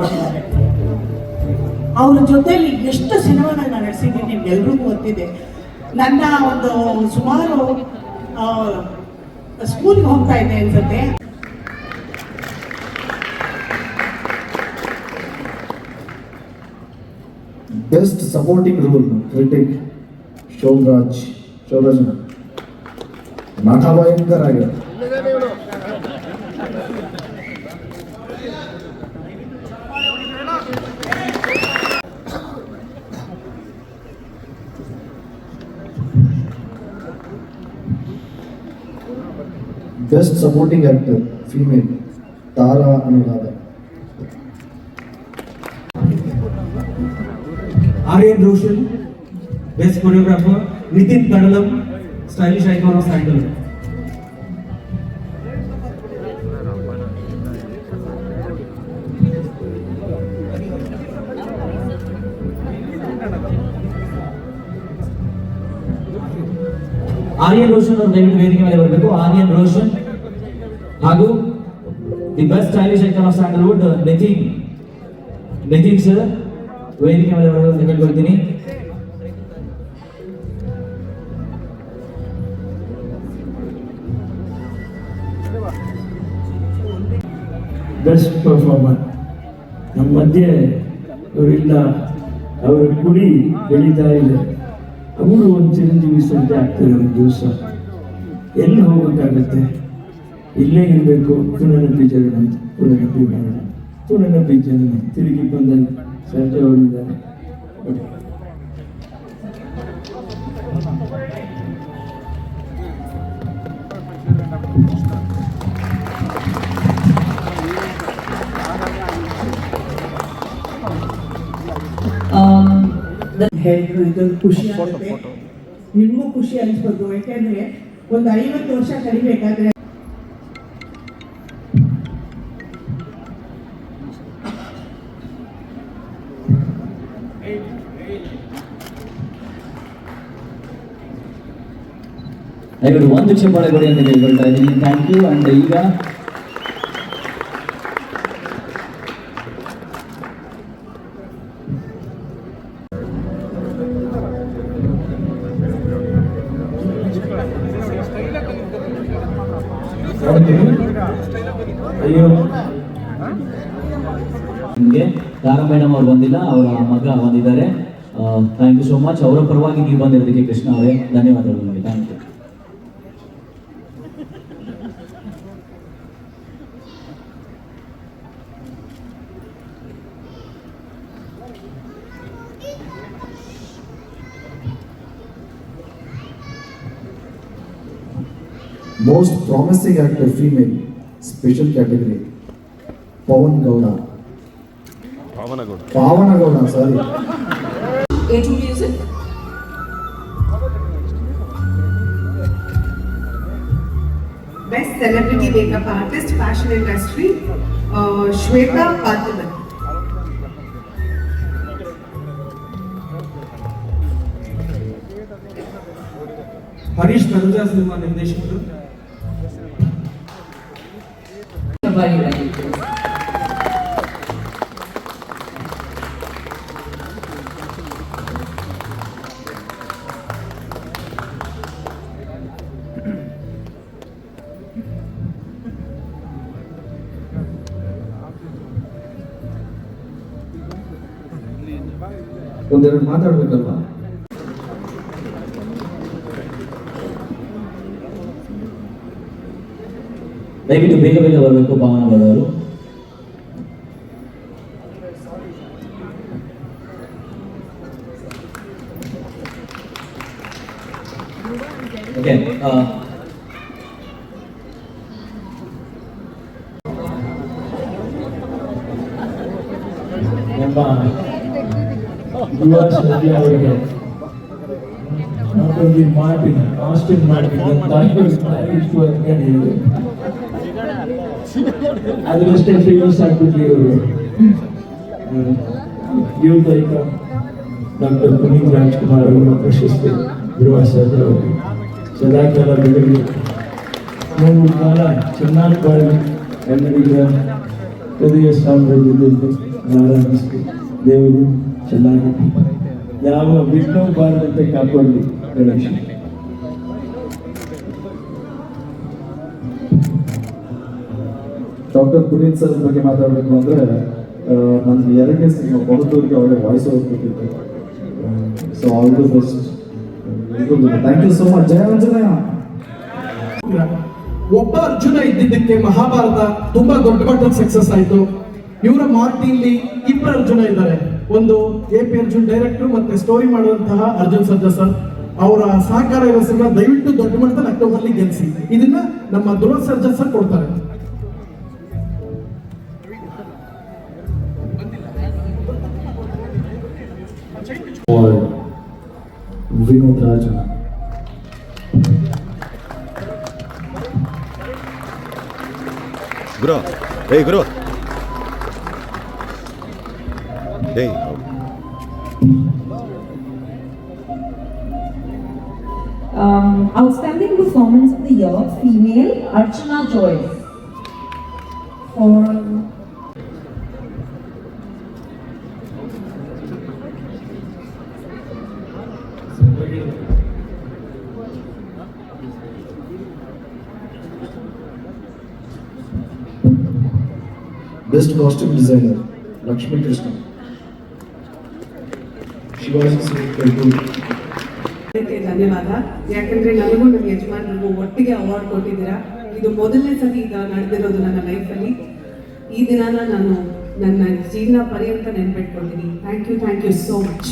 ಮಾಡಿಕೊಟ್ಟಿದ್ದಾರೆ ಅವ್ರ ಜೊತೆಯಲ್ಲಿ ಎಷ್ಟು ಸಿನಿಮಾನ ನಾನು ನಡೆಸಿದ್ದೀನಿ ನಿಮ್ಗೆಲ್ರಿಗೂ ಗೊತ್ತಿದೆ. ನನ್ನ ಒಂದು ಸುಮಾರು ಸ್ಕೂಲ್ಗೆ ಹೋಗ್ತಾ ಇದ್ದೆ ಅನ್ಸುತ್ತೆ. Best supporting role critic Shobharaj Shobharaj ನಟ ಭಯಂಕರ best supporting actor female Tara Anuradha Aryan Roshan best choreographer Nitin Kadalam stylish icon of sandal Aryan Roshan और डेविड वेदिक में लेवल देखो आर्यन रोशन ಹಾಗೂ the best stylish icon of Sandalwood Nitin Nitin sir ವೇದಿಕೆ ಮೇಲೆ ಅಂತ ಕೇಳ್ಕೊಳ್ತೀನಿ ಬೆಸ್ಟ್ ಪರ್ಫಾರ್ಮರ್ ನಮ್ಮ ಮಧ್ಯೆ ಅವರಿಲ್ಲ. ಅವರ ಕುಡಿ ಬೆಳೀತಾ ಇದೆ ಅವರು ಒಂದು ಚಿರಂಜೀವಿ ಸಂತೆ ಆಗ್ತಾರೆ ಒಂದು ದಿವಸ. ಎಲ್ಲಿ ಹೋಗ್ಬೇಕಾಗತ್ತೆ? ಇಲ್ಲೇ ಇರಬೇಕು. ಪುನರಪಿ ಜನ ಪುನರಪಿ ಬೇಡ ಪುನರಪಿ ಜನ ತಿರುಗಿ ಬಂದ ಸರ್ಜಾ ಅವರಿದ್ದಾರೆ ಹೇಳಿದ್ರು ಇದೊಂದು ಖುಷಿ ಆಗುತ್ತೆ. ನಿಮಗೂ ಖುಷಿ ಅನಿಸ್ಬೋದು. ಯಾಕೆಂದ್ರೆ ಒಂದು ಐವತ್ತು ವರ್ಷ ಕಲಿಬೇಕಾದ್ರೆ ದಯವಿಟ್ಟು ಒಂದು ಚಪ್ಪಾಳೆ ಕೊಡಿ ಅಂತ ಕೇಳ್ಕೊಳ್ತಾ ಇದ್ದೀನಿ. ಥ್ಯಾಂಕ್ ಯು ಅಂಡ್ ಈಗ ಅಯ್ಯೋ. ನಿಮಗೆ ಮೇಡಮ್ ಅವ್ರು ಬಂದಿಲ್ಲ, ಅವರ ಮಗ ಬಂದಿದ್ದಾರೆ. ಥ್ಯಾಂಕ್ ಯು ಸೋ ಮಚ್ ಅವರ ಪರವಾಗಿ ನೀವು ಬಂದಿರೋದಕ್ಕೆ ಕೃಷ್ಣ ಅವರೇ, ಧನ್ಯವಾದಗಳು ನಿಮಗೆ. Thank you most promising actor female special category pawan gowda Pawan gowda Pawan gowda sorry into music best celebrity makeup artist fashion industry uh, shweta patnaman Harish Tanuja cinema నిర్దేశకుడు ನಡುಜಾ cinema ನಿರ್ದೇಶಕರು ಒಂದೆರಡು ಮಾತಾಡ್ಬೇಕಲ್ವಾ ದಯವಿಟ್ಟು ಬೇಗ ಬೇಗ ಬರಬೇಕು ಭಾವನ ಬರೋರು ಓಕೆ ನಮ್ಮ ಯುವ ಸದ್ಯ ಅವರಿಗೆ ನಾಟಲ್ಲಿ ಮಾರ್ಟಿನ್ ಆಸ್ಟಿನ್ ಮಾರ್ಟಿನ್ ಅಂತ ಇಷ್ಟು ಅಂದ್ಕೊಂಡಿದ್ರು ಅದರಷ್ಟೇ ಫೇಮಸ್ ಆಗ್ಬಿಟ್ಲಿ ಇವರು youth icon doctor Puneeth Rajkumar ಅವರ ಪ್ರಶಸ್ತಿ ಧ್ರುವ ಸರ್ಜಾ ಅವರು ಸದಾಕಾಲ ಬೆಳಗ್ಗೆ ಮೂರು ಕಾಲ ಚೆನ್ನಾಗಿ ಬಾಳಿ ಕನ್ನಡಿಗರ ಹೃದಯ ಸಾಮ್ರಾಜ್ಯದಲ್ಲಿ ಆರಾಧಿಸಿ ದೇವರು ಚೆನ್ನಾಗಿ ಯಾವ ವಿಘ್ನ ಬಾರದಂತೆ ಕಾಪಾಡಲಿ ಗಣೇಶ ಡಾಕ್ಟರ್ ಪುನೀತ್ ಸರ್ ಬಗ್ಗೆ ಮಾತಾಡಬೇಕು ಅಂದರೆ ನನ್ನ ಎರಡನೇ ಸಿನಿಮಾ ಬಹುದೂರಿಗೆ ಅವರೇ voice over so all the best thank you so much Jaya Anjanayya ಒಬ್ಬ ಅರ್ಜುನ ಇದ್ದಿದ್ದಕ್ಕೆ ಮಹಾಭಾರತ ತುಂಬಾ ದೊಡ್ಡ ಮಟ್ಟದ ಸಕ್ಸಸ್ ಆಯ್ತು. ಇವರ ಮಾರ್ಟಿಲಿ ಇಬ್ಬರು ಅರ್ಜುನ ಇದ್ದಾರೆ. ಒಂದು ಎ ಪಿ ಅರ್ಜುನ್ ಡೈರೆಕ್ಟರ್ ಮತ್ತೆ ಸ್ಟೋರಿ ಮಾಡುವಂತಹ ಅರ್ಜುನ್ ಸರ್ಜಾ ಸರ್. ಅವರ ಸಹಕಾರ ಇರೋ ಸಿನಿಮಾ ದಯವಿಟ್ಟು ದೊಡ್ಡ ಮಟ್ಟದಲ್ಲಿ ಅಕ್ಟೋಬರ್ ಅಲ್ಲಿ ಗೆಲ್ಸಿ. ಇದನ್ನ ನಮ್ಮ ಧ್ರುವ ಸರ್ಜಾ ಸರ್ ಕೊಡ್ತಾರೆ. ವಿನೋದ್ ರಾಜ ಗುರು ಏಯ್ ಗುರು ಏಯ್ Um, outstanding performance of the year, female Archana Joyce. For best costume designer Lakshmi Krishna ಧನ್ಯವಾದ. ಯಾಕಂದ್ರೆ ನನಗೂ ನನ್ನ ಯಜಮಾನರಿಗೂ ಒಟ್ಟಿಗೆ ಅವಾರ್ಡ್ ಕೊಟ್ಟಿದ್ದೀರಾ? ಇದು ಮೊದಲನೇ ಸತಿ ಈಗ ನಡೆದಿರೋದು ನನ್ನ ಲೈಫಲ್ಲಿ ಈ ದಿನಾನ ನಾನು ನನ್ನ ಜೀವನ ಪರ್ಯಂತ ನೆನ್ಪಿಟ್ಕೊಳ್ತೀನಿ thank you thank you so much